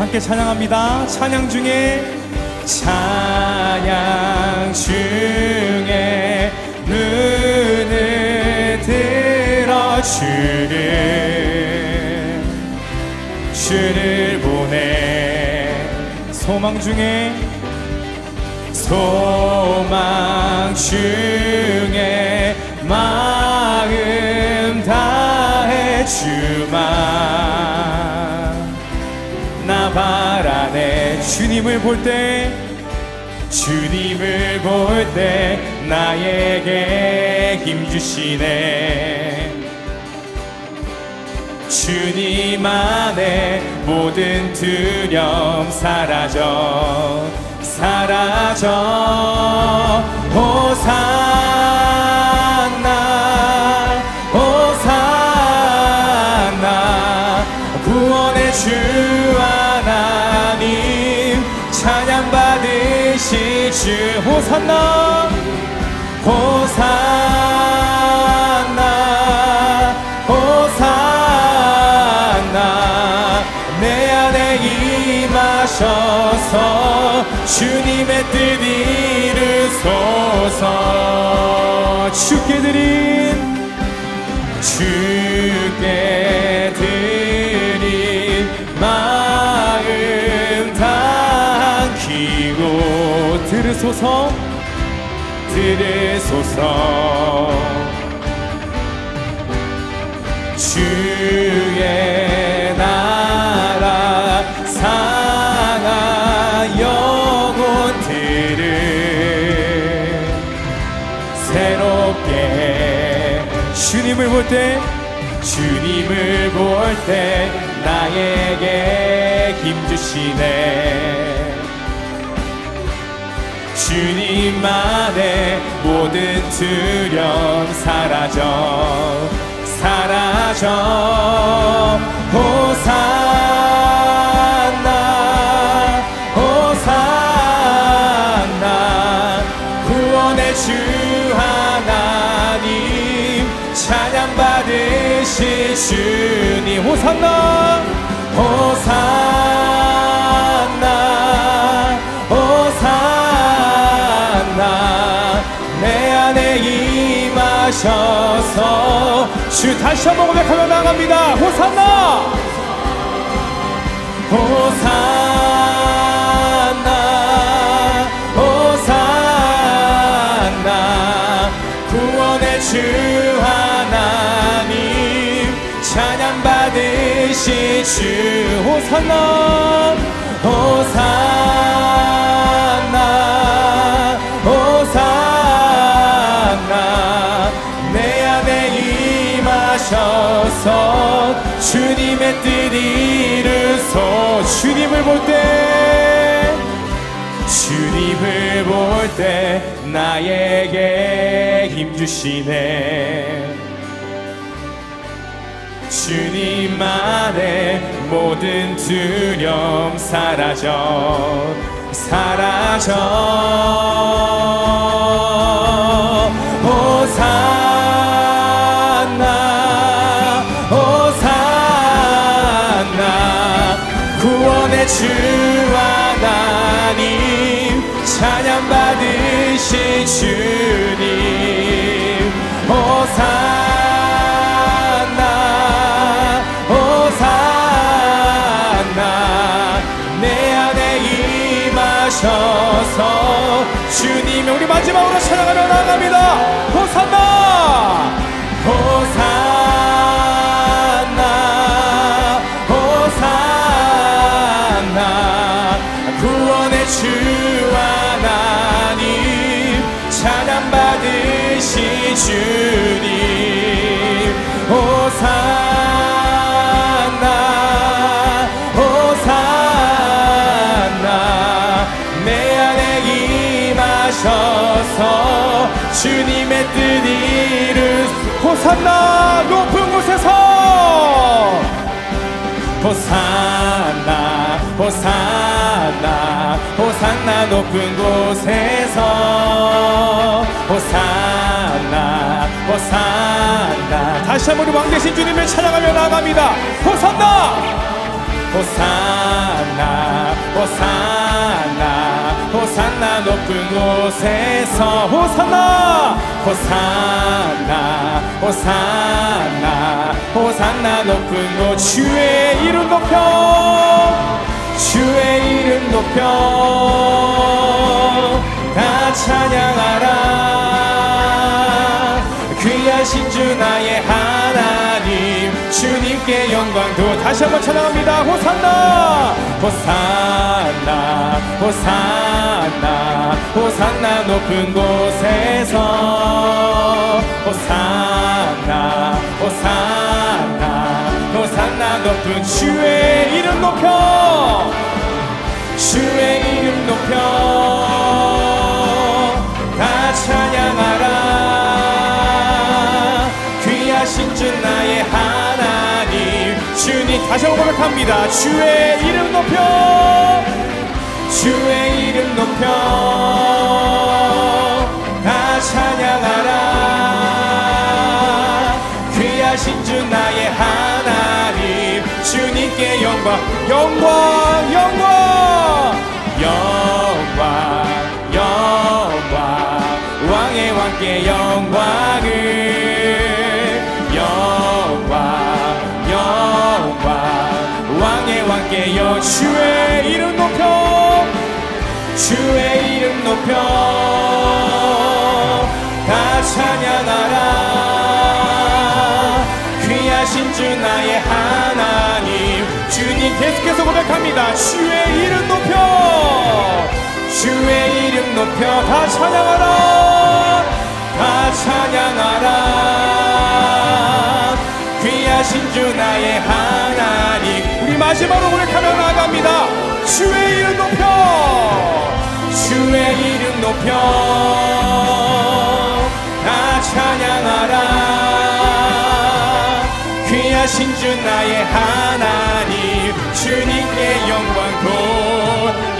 함께 찬양합니다. 찬양 중에 찬양 중에 눈을 들어 주를 주를 보내 소망 중에 소망 중에 마음 다해 주만 나 바라네. 주님을 볼 때 주님을 볼 때 나에게 힘 주시네. 주님 안에 모든 두려움 사라져 사라져. 호산 주 호산나 호산나 호산나. 내 안에 임하셔서 주님의 뜻 이루소서. 주께 드린 주께 들으소서. 들으소서. 주의 나라 상하 영혼들을 새롭게 주님을 볼 때 주님을 볼 때 나에게 힘 주시네 주님 안에 모든 두려움 사라져 사라져 임하셔서. 주 다시 한번 고백하며 나갑니다. 호산나! 호산나 호산나. 구원의 주 하나님 찬양 받으실 주. 호산나 호산나 하셔서 주님의 뜻 이루소. 주님을 볼 때 주님을 볼 때 나에게 힘 주시네. 주님 안에 모든 두려움 사라져 사라져 임하셔서. 주님 우리 마지막으로 찬양하며 나갑니다. 호산나 호산나 주님의 뜻 이루 호산나 높은 곳에서! 호산나 호산나 호산나 높은 곳에서! 호산나 호산나. 다시 한번 우리 왕 대신 주님을 찬양하며 나아갑니다. 호산나! 호산나 호산나 호산나 높은 곳에서 호산나 호산나 호산나 호산나 높은 곳 주의 이름 높여 주의 이름 높여. 다 찬양하라. 귀하신 주 나의 하나님 주님께 영광도 다시 한번 찬양합니다. 호산나! 호산나! 호산나! 호산나 높은 곳에서! 호산나! 호산나! 호산나 높은 주의 이름 높여! 주의 이름 높여 다시 한번 고백합니다. 주의 이름 높여! 주의 이름 높여! 다 찬양하라! 귀하신 주 나의 하나님 주님께 영광 영광 영광! 영광 주의 이름 높여 다 찬양하라. 귀하신 주 나의 하나님. 주님 계속해서 고백합니다. 주의 이름 높여. 주의 이름 높여 다 찬양하라. 다 찬양하라. 귀하신 주 나의 하나님. 우리 마지막으로 고백하며 나아갑니다. 주의 주의 이름 높여 다 찬양하라. 귀하신 주 나의 하나님 주님께 영광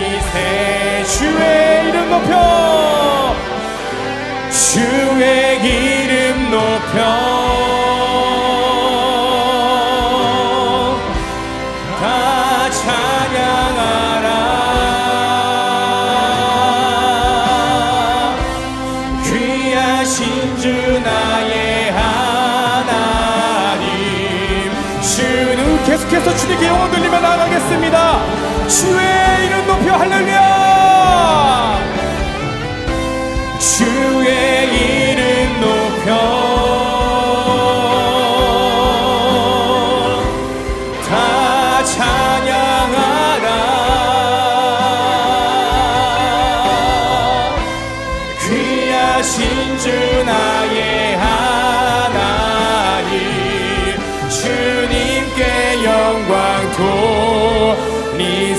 돌리세. 주의 이름 높여. 주의 이름 계속해서 주님께 영원 돌리며 나아가겠습니다. 주의 이름 높여 할렐루야! 주의 이름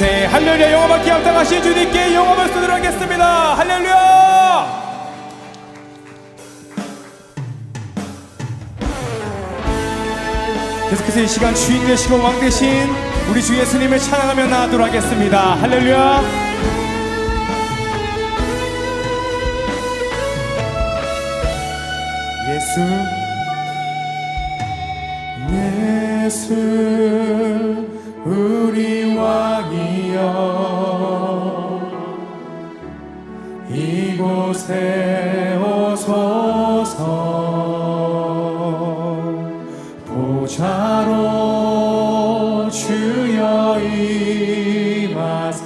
세 할렐루야. 영화받기 합당하신 주님께 영화 말씀 드리겠습니다. 할렐루야. 계속해서 이 시간 주인 되시고 왕 되신 우리 주 예수님을 찬양하며 나아도록 하겠습니다. 할렐루야. 예수. 예수 우리 왕 이곳에 오소서. 보좌로 주여 임하사.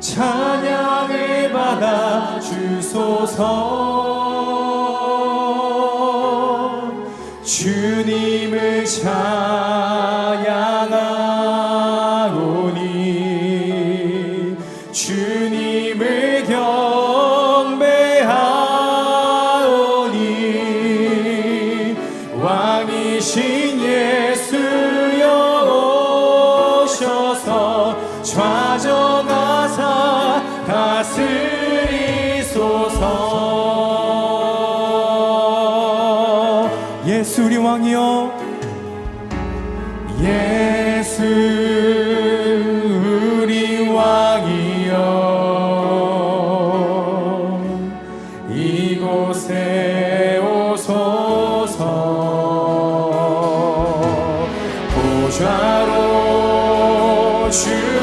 찬양을 받아 주소서. 주님을 찬양 오셔서 좌정하사 다스리소서. 예수 우리 왕이여. 예수 우리 왕이여. 이곳에 오소서. 보좌 로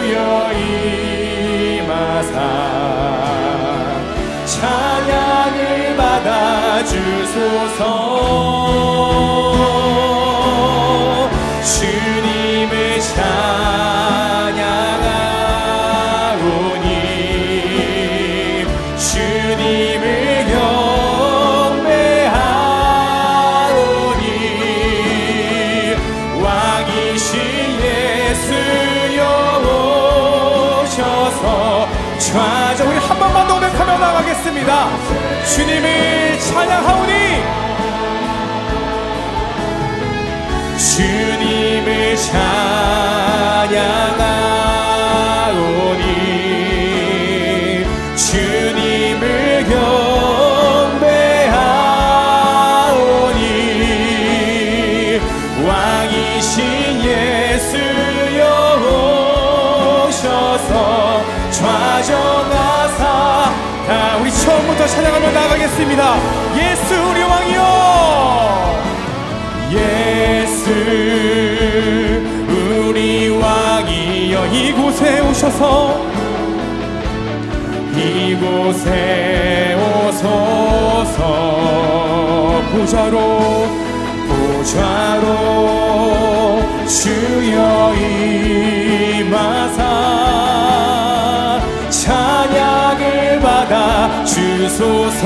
나가겠습니다. 주님을 찬양하오니. 주님을 찬양 처음부터 찬양하며 나가겠습니다. 예수 우리 왕이여! 예수 우리 왕이여 이곳에 오셔서 이곳에 오소서. 보좌로 보좌로 주여 임하사 주소서.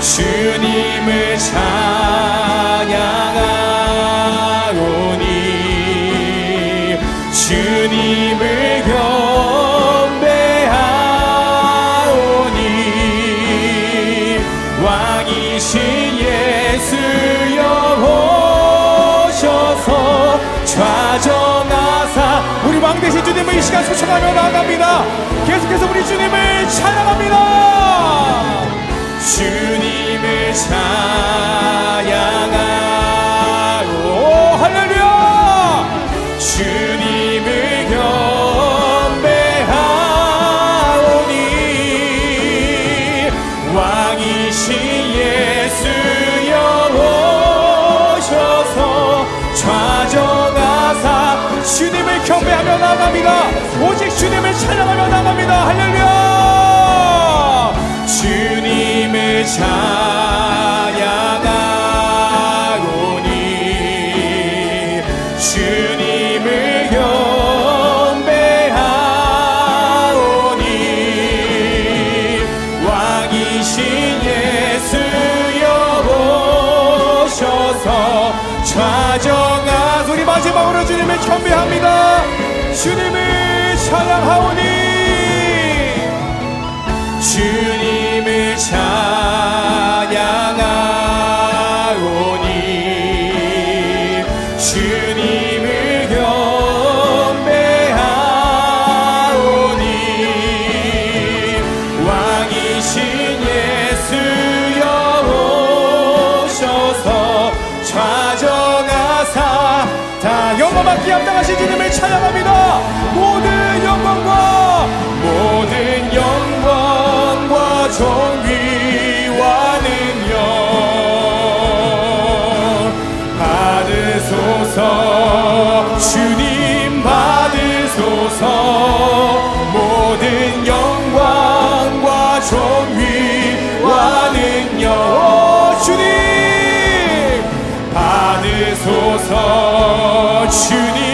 주님을 찬양하오니 주님 찬양하오 할렐루야! 주님을 경배하오니 왕이신 예수여 오셔서 좌정하사 주님을 경배하며 나갑니다. 오직 주님을 찬양하며 나갑니다. 할렐루야! 주님을 찬양 주님 받으소서 주님 받으소서. 모든 영광과 존귀와는요 오, 주님 받으소서. 주님